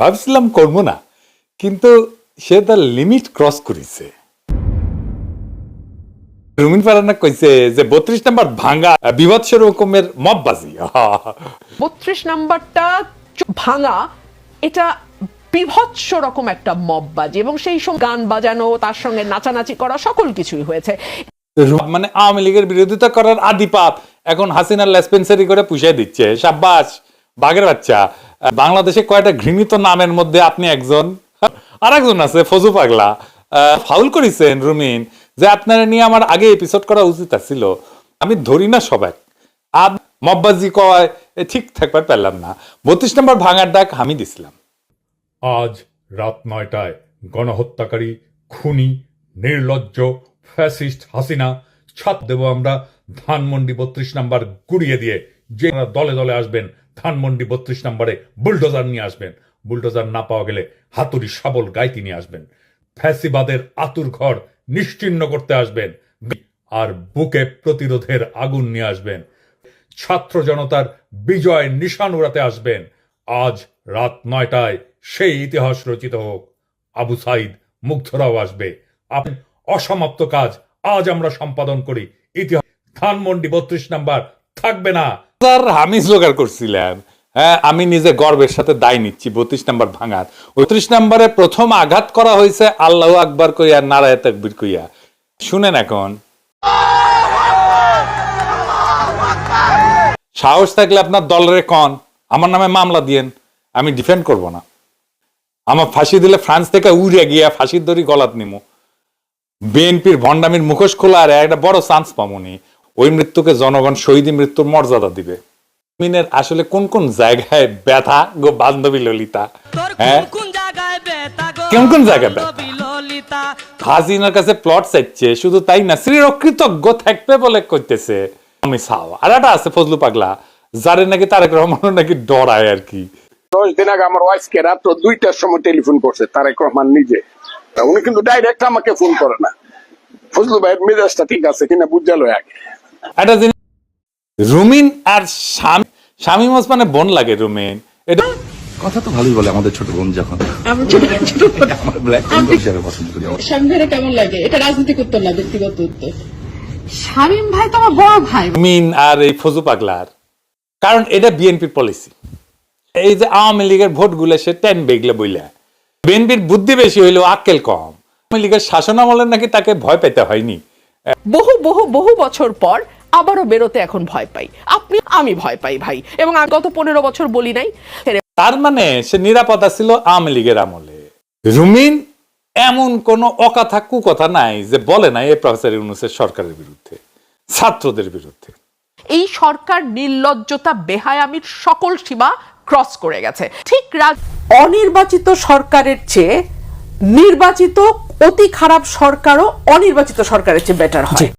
ভাবছিলাম করব না কিন্তু সে তার লিমিট ক্রস করেছে। রুমিন ফারানা কইছে যে বত্রিশ নাম্বার বিভৎস রকমের মববাজি বত্রিশ নাম্বারটা ভাঙা এটা বিভৎস রকম একটা মববাজি এবং সেই সঙ্গে গান বাজানো তার সঙ্গে নাচানাচি করা সকল কিছুই হয়েছে। মানে আওয়ামী লীগের বিরোধিতা করার আদি পাপ এখন হাসিনা লেসপেন্সারি করে পুষিয়ে দিচ্ছে। সাব্বাস বাঘের বাচ্চা। বাংলাদেশে কয়টা ঘৃণিত নামের মধ্যে আপনি একজন? আর একজন আছে, ফজু পাগলা। ফাউল করেছেন রুমিন, যে আপনারা নিয়ে আমার আগে এপিসোড করা উচিত ছিল আমি ধরি না সবাই আব মব্বাজি কয় ঠিক থাকবার পারলাম না। বত্রিশ নম্বর ভাঙার ডাক আমি দিছিলাম। আজ রাত নয়টায় গণহত্যাকারী, খুনি, নির্লজ্জ, ফ্যাসিস্ট হাসিনা, ছাপ দেব আমরা ধানমন্ডি বত্রিশ নাম্বার গুড়িয়ে দিয়ে। যে দলে দলে আসবেন ধানমন্ডি বত্রিশ নাম্বারে বুলডোজার নিয়ে আসবেন। বুলডোজার না পাওয়া গেলে হাতুড়ি শাবল গাইতি নিয়ে আসবেন। ফ্যাসিবাদের আতুর ঘর নিশ্চিহ্ন করতে আসবেন। আর বুকে প্রতিরোধের আগুন নিয়ে আসবেন। ছাত্র জনতার বিজয় নিশান উড়াতে আসবেন। আজ রাত নয়টায় সেই ইতিহাস রচিত হোক। আবু সাইদ মুগ্ধরাও আসবে। আপনি অসমাপ্ত কাজ আজ আমরা সম্পাদন করি। ইতিহাস ধানমন্ডি বত্রিশ নাম্বার থাকবে না। স্যার, আমি জোগাড় করছিলাম। হ্যাঁ আমি নিজে গর্বের সাথে দায় নিচ্ছি, বত্রিশ নাম্বার ভাঙার। বত্রিশ নাম্বারে প্রথম আঘাত করা হয়েছে আল্লাহ আকবার কইয়া, নারায় তাকবির কইয়া। শুনেন এখন। সাহস থাকলে আপনার দলের কন? আমার নামে মামলা দিয়েন, আমি ডিফেন্ড করব না। আমার ফাঁসি দিলে ফ্রান্স থেকে উড়ে গিয়া ফাঁসির দড়ি গলাত নিমু। বিএনপির ভণ্ডামির মুখোশ খোলা আর একটা বড় চান্স পামুনি। ওই মৃত্যুকে জনগণ শহীদী মৃত্যুর মর্যাদা দিবে। মিনের আসলে কোন কোন জায়গায় ব্যথা গো বান্ধবী ললিতা? হ্যাঁ? কোন জায়গায় বেতা গো কোন কোন জায়গায় ব্যথা? হাসিনার কাছে প্লট চাইছে শুধু তাই না শ্রীর অকৃতজ্ঞ থাকবে বলে কইতেছে। আমি চাও আর একটা আছে ফজলু পাগলা যারে নাকি তারেক রহমান নাকি ডরায় আর কি। দশ দিন আগে আমার ওয়াইফকে রাত্র দুইটার সময় টেলিফোন করছে তারেক রহমান নিজে। তা উনি কিন্তু ডাইরেক্ট আমাকে ফোন করে না। ফজলু ভাইয়ের মেজাজটা ঠিক আছে কিনা বুঝালো আগে। একটা জিনিস রুমিন আর স্বামী স্বামী ওসমানে বোন লাগে রুমিন। এটা কথা তো ভালোই বলে আমাদের ছোট বোন যখন। আমার ছোট ছোট বোন। আমার ব্ল্যাক হিসাবে পছন্দ করি স্বামী ভাইরা কেমন লাগে? এটা রাজনৈতিক উত্তর না ব্যক্তিগত উত্তর? শামীম ভাই তো আমার বড় ভাই। মিন আর এই ফজু পাগলার। কারণ এটা বিএনপির পলিসি এই যে আওয়ামী লীগের ভোটগুলো সে টেন বেগলে বইলা। বিএনপির বুদ্ধি বেশি হইলেও আক্কেল কম। আওয়ামী লীগের শাসন আমলে নাকি তাকে ভয় পেতে হয়নি। বহু বহু বহু বছর পর আবারও বেরোতে এখন ভয় পাই। আপনি আমি ভয় পাই ভাই। এবং আমি গত পনেরো বছর বলি নাই তার মানে সে নিরাপত্তা ছিল আওয়ামী লীগের আমলে। রুমিন এমন কোন অকথা কুকথা নাই যে বলে নাই এই প্রফেসর ইউনুসের সরকারের বিরুদ্ধে ছাত্রদের বিরুদ্ধে। এই সরকার নির্লজ্জতা বেহায়ামির সকল সীমা ক্রস করে গেছে। ঠিক রাজ অনির্বাচিত সরকারের চেয়ে নির্বাচিত অতি খারাপ সরকারও অনির্বাচিত সরকারের চেয়ে বেটার হয়।